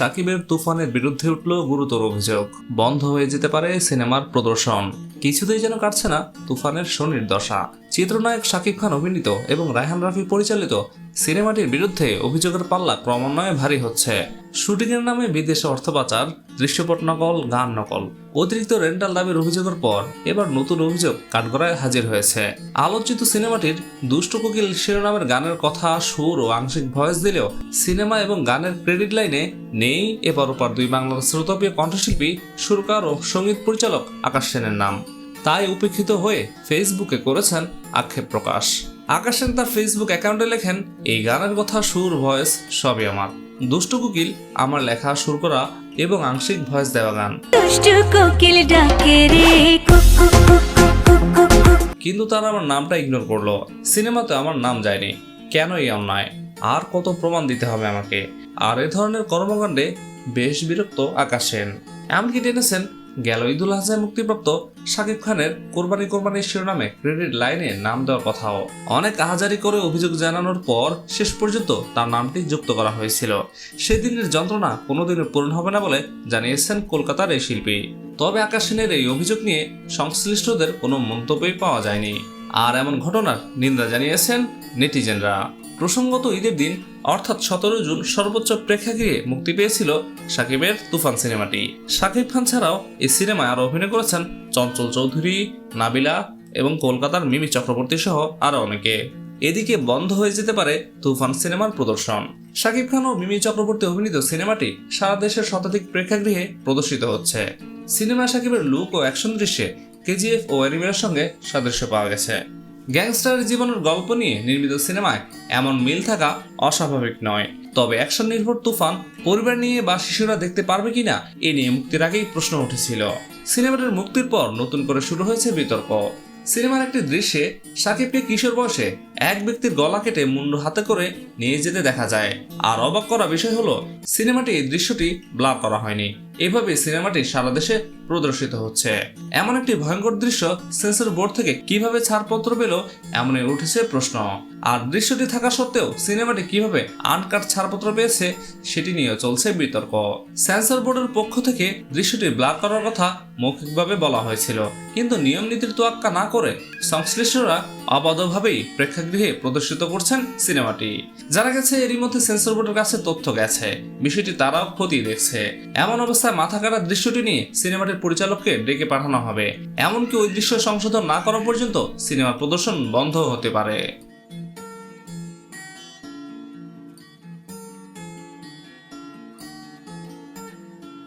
সাকিবের তুফানের বিরুদ্ধে উঠল গুরুতর অভিযোগ। বন্ধ হয়ে যেতে পারে সিনেমার প্রদর্শন। কিছুতেই যেন কাটছে না তুফানের শনির দশা চিত্রনায়ক শাকিব খান অভিনীত এবং রায়হান রাফি পরিচালিত সিনেমাটির বিরুদ্ধে অভিযোগের পাল্লা ক্রমান্বয়ে ভারী হচ্ছে। শুটিংয়ের নামে বিদেশে অর্থ পাচার, দৃশ্যপট নকল, গান নকল। অতিরিক্ত রেন্টাল দাবির অভিযোগের পর এবার নতুন অভিযোগ কাঠগড়ায় হাজির হয়েছে। আলোচিত সিনেমাটির দুষ্ট কোকিল শিরোনামের গানের কথা, সুর ও আংশিক ভয়েস দিলেও সিনেমা এবং গানের ক্রেডিট লাইনে নেই। এবার ওপার দুই বাংলার শ্রোতপ্রিয় কণ্ঠশিল্পী, সুরকার ও সংগীত পরিচালক আকাশ সেনের নাম। তাই উপেক্ষিত হয়ে ফেসবুকে করেছেন আক্ষেপ প্রকাশ। আকাশ সেন তার ফেসবুক অ্যাকাউন্টে লেখেন এই গানের কথা সুর ভয়েস সবই আমার। দুষ্ট কুকিল আমার লেখা সুর করা এবং আংশিক ভয়েস দেওয়া গান। কিন্তু তারা আমার নামটা ইগনোর করল। সিনেমাতে আমার নাম যায়নি। কেন এই অন্যায়? আর কত প্রমাণ দিতে হবে আমাকে? আর এ ধরনের কর্মকাণ্ডে বেশ বিরক্ত আকাশেন। এমনকি টেনেছেন গেল ঈদুল আজহায় মুক্তিপ্রাপ্ত শাকিব খানের কোরবানি কোরবানির শিরোনামে ক্রেডিট লাইনে নাম দেওয়ার কথাও। অনেক আহাজারি করে অভিযোগ জানানোর পর শেষ পর্যন্ত তার নামটি যুক্ত করা হয়েছিল। সেদিনের যন্ত্রণা কোনোদিনও পূরণ হবে না বলে জানিয়েছেন কলকাতার এই শিল্পী। তবে আকাশ সেনের এই অভিযোগ নিয়ে সংশ্লিষ্টদের কোনো মন্তব্যই পাওয়া যায়নি। আর এমন ঘটনার নিন্দা জানিয়েছেন নেটিজেনরা। প্রসঙ্গত ঈদের দিন, অর্থাৎ সতেরো জুন সর্বোচ্চ প্রেক্ষাগৃহে মুক্তি পেয়েছিল সাকিবের তুফান সিনেমাটি। সাকিব খান ছাড়াও এই সিনেমায় আরও অভিনয় করেছেন চঞ্চল চৌধুরী, নাবিলা এবং কলকাতার মিমি চক্রবর্তী সহ আরও অনেকে। এদিকে বন্ধ হয়ে যেতে পারে তুফান সিনেমার প্রদর্শন। শাকিব খান ও মিমি চক্রবর্তী অভিনীত সিনেমাটি সারা দেশের শতাধিক প্রেক্ষাগৃহে প্রদর্শিত হচ্ছে। সিনেমা সাকিবের লুক ও অ্যাকশন দৃশ্যে কেজিএফ ও অ্যানিমের সঙ্গে সাদৃশ্য পাওয়া গেছে। গ্যাংস্টারের জীবনের গল্প নিয়ে নির্মিত সিনেমায় এমন মিল থাকা অস্বাভাবিক নয়। তবে অ্যাকশন নির্ভর তুফান পরিবার নিয়ে বা শিশুরা দেখতে পারবে কিনা, এ নিয়ে মুক্তির আগেই প্রশ্ন উঠেছিল। সিনেমাটির মুক্তির পর নতুন করে শুরু হয়েছে বিতর্ক। সিনেমার একটি দৃশ্যে সাকিবকে কিশোর বয়সে এক ব্যক্তির গলা কেটে মুন্ডু হাতে করে নিয়ে যেতে দেখা যায়। আর অবাক করা বিষয় হলো, সিনেমাটি এই দৃশ্যটি ব্লার করা হয়নি। এভাবে সিনেমাটি সারা দেশে প্রদর্শিত হচ্ছে। এমন একটি ভয়ঙ্কর দৃশ্য সেন্সর বোর্ড থেকে কীভাবে ছাড়পত্র পেল, এমনই উঠেছে প্রশ্ন। আর দৃশ্যটি থাকা সত্ত্বেও সিনেমাটি কীভাবে আনকাট ছাড়পত্র পেয়েছে, সেটি নিয়েও চলছে বিতর্ক। সেন্সর বোর্ডের পক্ষ থেকে দৃশ্যটি ব্লার করার কথা মৌখিকভাবে বলা হয়েছিল। কিন্তু নিয়ম নীতির তোয়াক্কা না করে সংশ্লিষ্টরা অবাধভাবেই প্রেক্ষাগৃহে প্রদর্শিত করছেন সিনেমাটি। যারা গেছে, এরই মধ্যে সেন্সর বোর্ডের কাছে তথ্য গেছে। বিষয়টি তারাও খতিয়ে দেখছে। এমন অবস্থায় মাথা কাটার দৃশ্যটি নিয়ে সিনেমাটির পরিচালককে ডেকে পাঠানো হবে। এমনকি ওই দৃশ্য সংশোধন না করা পর্যন্ত সিনেমার প্রদর্শন বন্ধ হতে পারে।